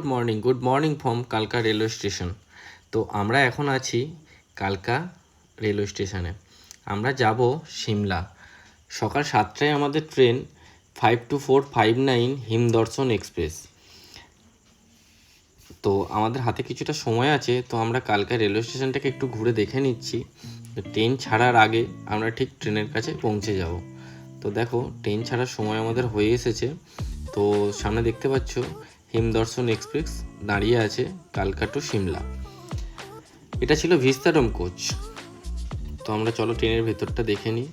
Good morning good morning from কালকা railway station তো আমরা এখন আছি কালকা রেলওয়ে স্টেশনে আমরা যাব সিমলা সকাল সাতটায় আমাদের train five two four five nine Himdarshan express তো আমাদের হাতে কিছুটা সময় আছে, তো আমরা কালকা রেলওয়ে স্টেশনটাকে একটু ঘুরে দেখে নিচ্ছি। ট্রেন ছাড়ার আগে আমরা ঠিক ট্রেনের কাছে পৌঁছে যাব। তো দেখো ট্রেন ছাড়ার সময় আমাদের হয়ে এসেছে। তো সামনে দেখতে পাচ্ছ হিমদর্শন এক্সপ্রেস দাঁড়িয়ে আছে কালকা টু সিমলা। এটা ছিল ভিস্তারম কোচ। তো আমরা চলো ট্রেনের ভেতরটা দেখে নিই।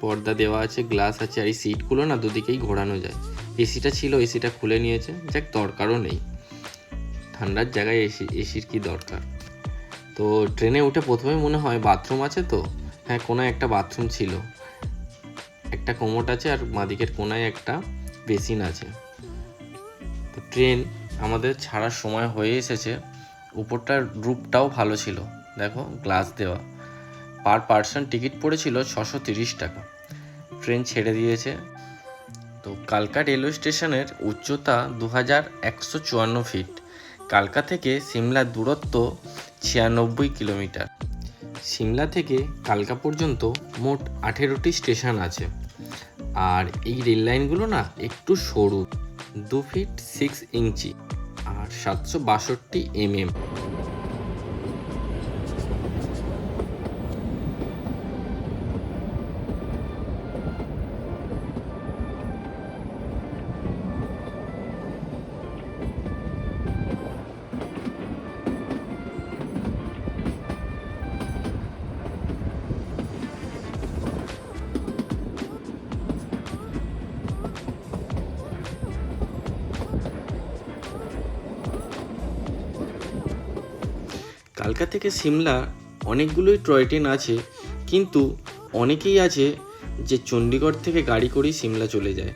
পর্দা দেওয়া আছে, গ্লাস আছে, আর এই সিটগুলো না দুদিকেই ঘোরানো যায়। এসিটা ছিল, এসিটা খুলে নিয়েছে। যাক, দরকারও নেই। ঠান্ডার জায়গায় এসি, এসির কি দরকার? তো ট্রেনে উঠে প্রথমে মনে হয় বাথরুম আছে তো? হ্যাঁ কোনো একটা বাথরুম ছিল। একটা কোমোট আছে আর বাঁদিকের কোনায় একটা বেসিন আছে। তো ট্রেন আমাদের ছাড়ার সময় হয়ে এসেছে। উপরটার রূপটাও ভালো ছিল। দেখো, গ্লাস দেওয়া। পার পার্সন টিকিট পড়েছিল ছশো তিরিশ টাকা। ট্রেন ছেড়ে দিয়েছে। তো কালকা রেলওয়ে স্টেশনের উচ্চতা দু হাজার একশো চুয়ান্ন ফিট। কালকা থেকে সিমলার দূরত্ব ছিয়ানব্বই কিলোমিটার। সিমলা থেকে কালকা পর্যন্ত মোট আঠেরোটি স্টেশন আছে। আর এই রেল লাইনগুলো না একটু সরু, দু ফিট সিক্স ইঞ্চি আর সাতশো বাষট্টি এমএম কালকা থেকে সিমলা অনেকগুলোই টয় ট্রেন আছে, কিন্তু অনেকেই আছে যে চণ্ডীগড় থেকে গাড়ি করেই সিমলা চলে যায়।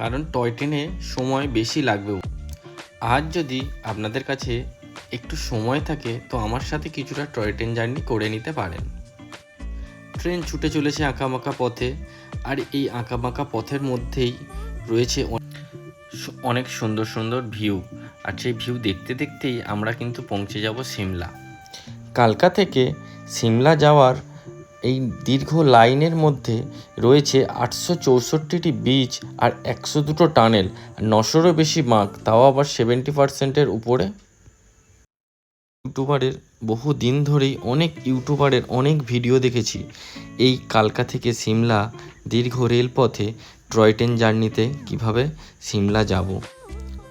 কারণ টয় ট্রেনে সময় বেশি লাগবে। আজ যদি আপনাদের কাছে একটু সময় থাকে, তো আমার সাথে কিছুটা টয় ট্রেন জার্নি করে নিতে পারেন। ট্রেন ছুটে চলেছে আঁকাবাঁকা পথে, আর এই আঁকাবাঁকা পথের মধ্যেই রয়েছে অনেক সুন্দর সুন্দর ভিউ। আর সেই ভিউ দেখতে দেখতেই আমরা কিন্তু পৌঁছে যাব সিমলা। কালকা থেকে সিমলা যাওয়ার এই দীর্ঘ লাইনের মধ্যে রয়েছে আটশো চৌষট্টিটি বিচ আর একশো দুটো টানেল নশোরও বেশি বাঁক তাও আবার সেভেন্টি পার্সেন্টের উপরে। ইউটিউবারের বহু দিন ধরেই অনেক ইউটিউবারের অনেক ভিডিও দেখেছি। এই কালকা থেকে সিমলা দীর্ঘ রেলপথে টয় ট্রেন জার্নিতে কীভাবে সিমলা যাব।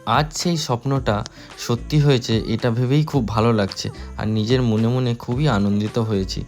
আজ সেই স্বপ্নটা সত্যি হয়েছে, এটা ভেবেই খুব ভালো লাগছে। আর নিজের মনে মনে খুবই আনন্দিত হয়েছি।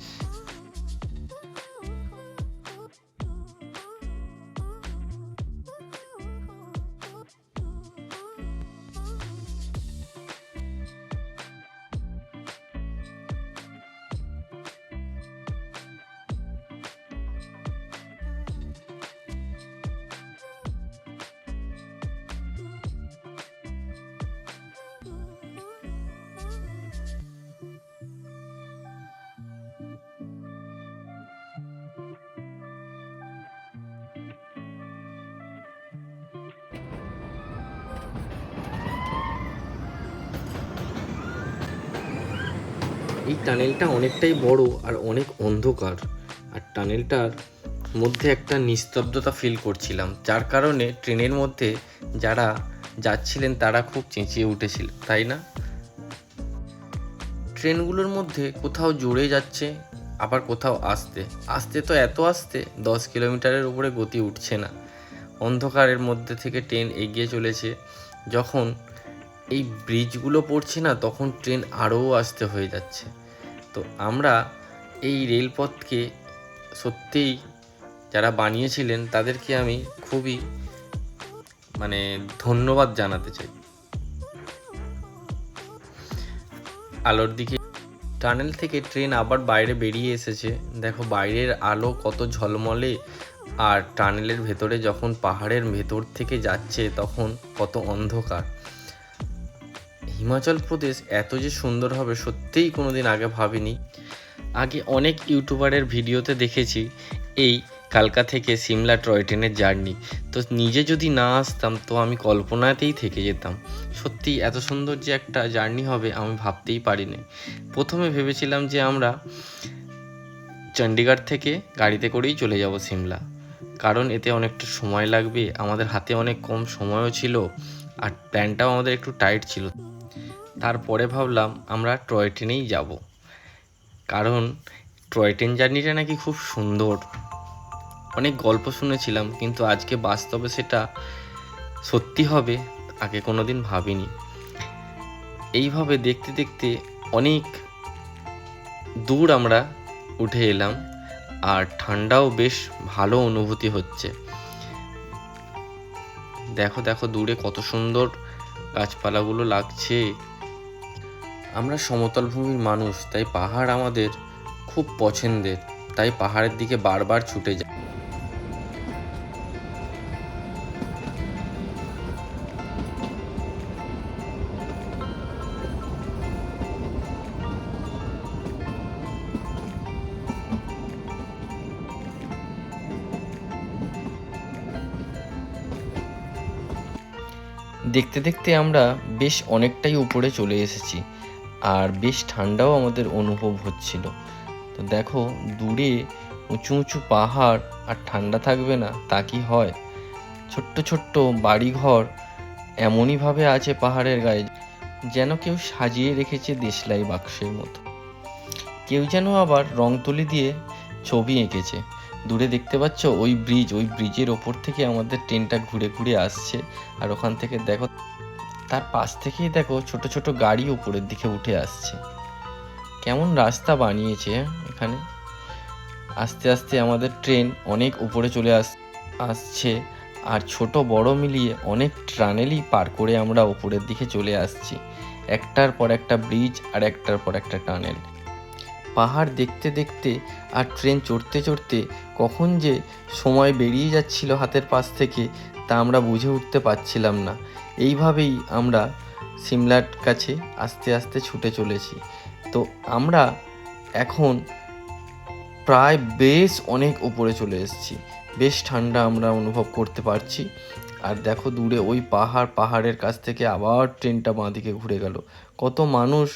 এই টানেলটা অনেকটাই বড় আর অনেক অন্ধকার। আর টানেলটার মধ্যে একটা নিস্তব্ধতা ফিল করছিলাম, যার কারণে ট্রেনের মধ্যে যারা যাচ্ছিলেন তারা খুব চেঁচিয়ে উঠেছিল, তাই না? ট্রেনগুলোর মধ্যে কোথাও জোরে যাচ্ছে, আবার কোথাও আসতে। আসতে তো এত আসতে দশ কিলোমিটারের উপরে গতি উঠছে না। অন্ধকারের মধ্যে থেকে ট্রেন এগিয়ে চলেছে। যখন এই ব্রিজগুলো পড়ছে না, তখন ট্রেন আরও আসতে হয়ে যাচ্ছে। তো আমরা এই রেলপথকে সত্যিই যারা বানিয়েছিলেন তাদেরকে আমি খুবই মানে ধন্যবাদ জানাতে চাই। আলোর দিকে টানেল থেকে ট্রেন আবার বাইরে বেরিয়ে এসেছে। দেখো বাইরের আলো কত ঝলমলে আর টানেলের ভেতরে যখন পাহাড়ের ভেতর থেকে যাচ্ছে তখন কত অন্ধকার। হিমাচল প্রদেশ এত যে সুন্দর হবে সত্যিই কোনোদিন আগে ভাবিনি। আগে অনেক ইউটিউবারের ভিডিওতে দেখেছি, এই কালকা থেকে সিমলা টয় ট্রেনের জার্নি। তো নিজে যদি না আসতাম, তো আমি কল্পনাতেই থেকে যেতাম। সত্যি এত সুন্দর যে একটা জার্নি হবে আমি ভাবতেই পারিনি। প্রথমে ভেবেছিলাম যে আমরা চণ্ডীগড় থেকে গাড়িতে করেই চলে যাব সিমলা। কারণ এতে অনেকটা সময় লাগবে, আমাদের হাতে অনেক কম সময়ও ছিল, আর প্ল্যানটাও আমাদের একটু টাইট ছিল। তারপরে ভাবলাম আমরা টয় ট্রেনেই যাব। কারণ টয় ট্রেন জার্নিটা নাকি খুব সুন্দর। অনেক গল্প শুনেছিলাম, কিন্তু আজকে বাস্তবে সেটা সত্যি হবে আগে কোনো দিন ভাবিনি। এইভাবে দেখতে দেখতে অনেক দূর আমরা উঠে এলাম, আর ঠান্ডাও বেশ ভালো অনুভূতি হচ্ছে। দেখো দেখো দূরে কত সুন্দর গাছপালাগুলো লাগছে। আমরা সমতল ভূমির মানুষ, তাই পাহাড় আমাদের খুব পছন্দের, তাই পাহাড়ের দিকে বারবার ছুটে যাই দেখতে দেখতে আমরা বেশ অনেকটাই উপরে চলে এসেছি। আর বেশ ঠান্ডাও আমাদের অনুভব হচ্ছিল। তো দেখো, দূরে উঁচু উঁচু পাহাড় আর ঠান্ডা থাকবে না, তা কি হয়? ছোট্ট ছোট্ট বাড়িঘর এমনইভাবে আছে পাহাড়ের গায়ে, যেন কেউ সাজিয়ে রেখেছে দেশলাই বাক্সের মতো। কেউ যেন আবার রং তুলি দিয়ে ছবি এঁকেছে। দূরে দেখতে পাচ্ছ ওই ব্রিজ, ওই ব্রিজের ওপর থেকে আমাদের ট্রেনটা ঘুরে ঘুরে আসছে। আর ওখান থেকে দেখো তার পাশ থেকেই দেখো ছোট ছোট গাড়ি উপরের দিকে উঠে আসছে। কেমন রাস্তা বানিয়েছে এখানে। আস্তে আস্তে আমাদের ট্রেন অনেক উপরে চলে আস, আসছে আর ছোট বড় মিলিয়ে অনেক টানেলই পার করে আমরা উপরের দিকে চলে আসছি। একটার পর একটা ব্রিজ আর একটার পর একটা টানেল। পাহাড় দেখতে দেখতে আর ট্রেন চড়তে চড়তে কখন যে সময় বেরিয়ে যাচ্ছিল হাতের পাশ থেকে তা আমরা বুঝে উঠতে পারছিলাম না। এইভাবেই আমরা সিমলার কাছে আস্তে আস্তে ছুটে চলেছি। তো আমরা এখন প্রায় বেশ অনেক উপরে চলে এসেছি। বেশ ঠান্ডা আমরা অনুভব করতে পারছি। আর দেখো দূরে ওই পাহাড়, পাহাড়ের কাছ থেকে আবার ট্রেনটা বাঁদিকে ঘুরে গেল। কত মানুষ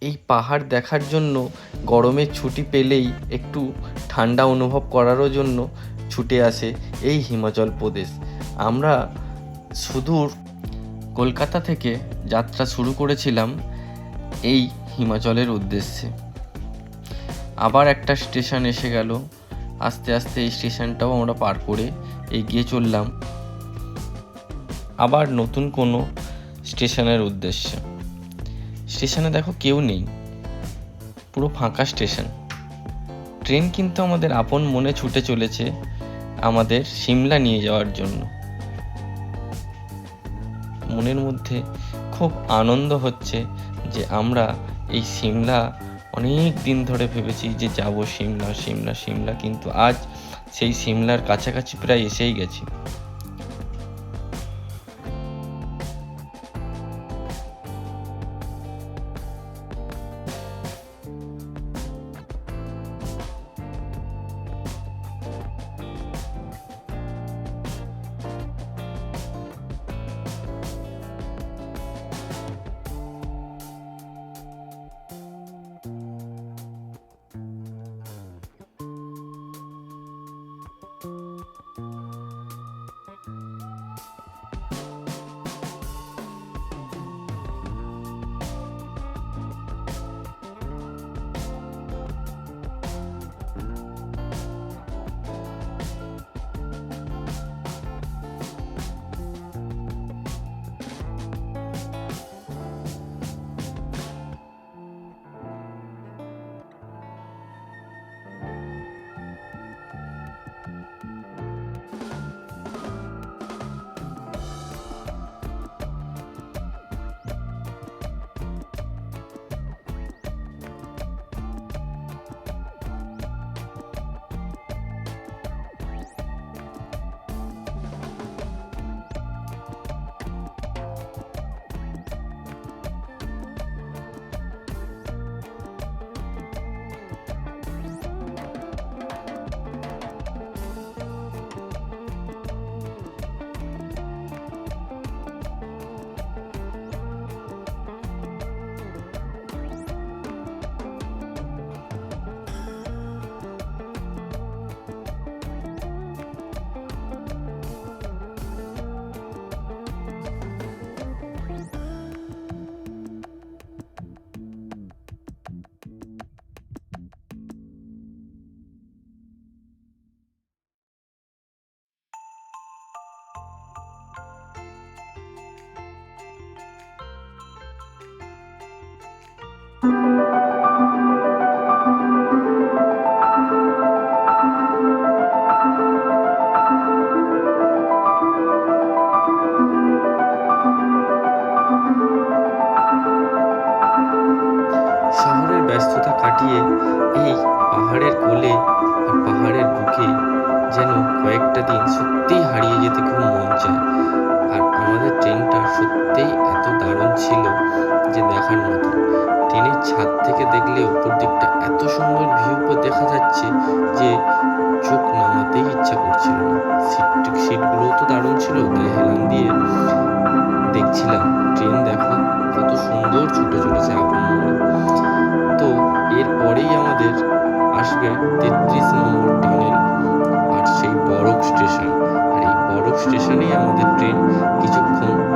এই পাহাড় দেখার জন্য গরমের ছুটি পেলেই একটু ঠান্ডা অনুভব করারও জন্য ছুটে আসে এই হিমাচল প্রদেশ। আমরা সুদূর কলকাতা থেকে যাত্রা শুরু করেছিলাম এই হিমাচলের উদ্দেশ্যে। আবার একটা স্টেশন এসে গেল। আস্তে আস্তে এই স্টেশনটাও আমরা পার করে এগিয়ে চললাম। আবার নতুন কোনো স্টেশনের উদ্দেশ্যে। স্টেশনে দেখো কেউ নেই। পুরো ফাঁকা স্টেশন। ট্রেন কিন্তু আমাদের আপন মনে ছুটে চলেছে। আমাদের সিমলা নিয়ে যাওয়ার জন্য। মনের মধ্যে খুব আনন্দ হচ্ছে যে আমরা এই সিমলা অনেক দিন ধরে ভেবেছি যে যাব সিমলা সিমলা সিমলা, কিন্তু আজ সেই সিমলার কাছাকাছি প্রায় এসেই গেছি। ছাদ থেকে দেখলে উপর দিকটা এত সুন্দর ভিউ দেখা যাচ্ছে যে চোখ নামাতেই ইচ্ছা করছিল না। সিট সিটগুলোও তো দারুণ ছিল তাই হেলান দিয়ে দেখছিলাম। ট্রেন দেখো, কত সুন্দর ছুটে চলেছে আপন তো এরপরেই আমাদের আসবে তেত্রিশ নম্বর টানেল আর সেই বরক স্টেশন আর এই বরক স্টেশনেই আমাদের ট্রেন কিছুক্ষণ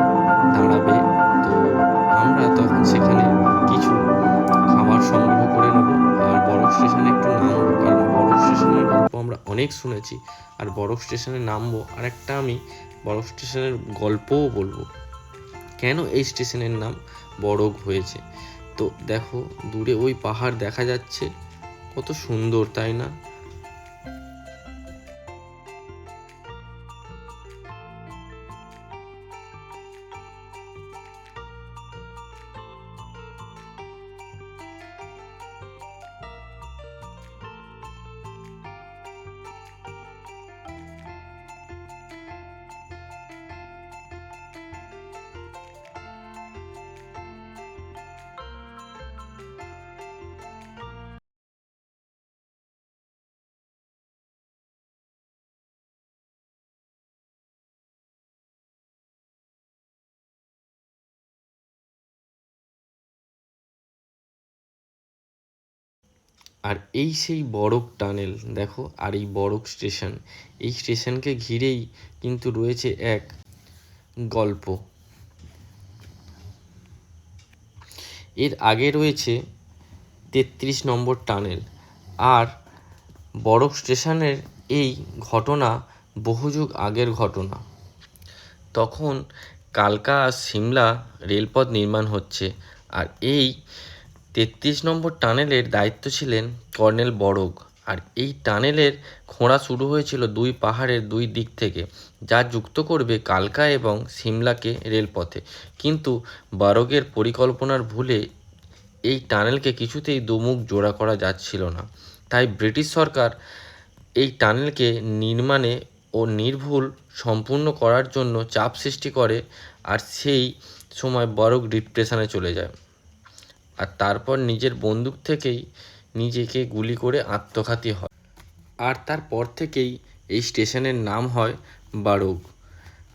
অনেক শুনেছি। আর বরফ স্টেশনে নামবো আর একটা আমি বরফ স্টেশনের গল্পও বলব। কেন এই স্টেশনের নাম বরফ হয়েছে? তো দেখো, দূরে ওই পাহাড় দেখা যাচ্ছে, কত সুন্দর, তাই না? আর এই সেই বরক টানেল, দেখো, আর এই বরক স্টেশন। এই স্টেশনকে ঘিরেই কিন্তু রয়েছে এক গল্প। এর আগে রয়েছে তেত্রিশ নম্বর টানেল, আর বরক স্টেশনের এই ঘটনা বহু যুগ আগের ঘটনা। তখন কালকা আর সিমলা রেলপথ নির্মাণ হচ্ছে, আর এই তেত্রিশ নম্বর টানেলের দায়িত্ব ছিলেন কর্নেল বড়গ আর এই টানেলের খোঁড়া শুরু হয়েছিল দুই পাহাড়ের দুই দিক থেকে, যা যুক্ত করবে কালকা এবং সিমলাকে রেলপথে। কিন্তু বারগের পরিকল্পনার ভুলে এই টানেলকে কিছুতেই দুমুখ জোড়া করা যাচ্ছিল না। তাই ব্রিটিশ সরকার এই টানেলকে নির্মাণে ও নির্ভুল সম্পূর্ণ করার জন্য চাপ সৃষ্টি করে, আর সেই সময় বরক ডিপ্রেশনে চলে যায়। আর তারপর নিজের বন্দুক থেকেই নিজেকে গুলি করে আত্মঘাতী হয়। আর তারপর থেকেই এই স্টেশনের নাম হয় বারুক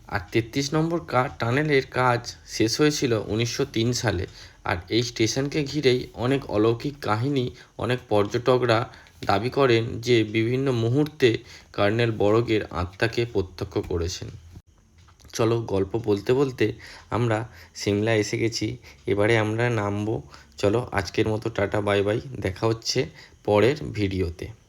আর তেত্রিশ নম্বর কা টানেলের কাজ শেষ হয়েছিল উনিশশো তিন সালে। আর এই স্টেশনকে ঘিরেই অনেক অলৌকিক কাহিনী, অনেক পর্যটকরা দাবি করেন যে বিভিন্ন মুহূর্তে কর্নেল বড়গের আত্মাকে প্রত্যক্ষ করেছেন। চলো গল্প বলতে বলতে আমরা সিমলা এসে গেছি। এবারে আমরা নামবো। চলো আজকের মতো টাটা, বাই বাই। দেখা হচ্ছে পরের ভিডিওতে।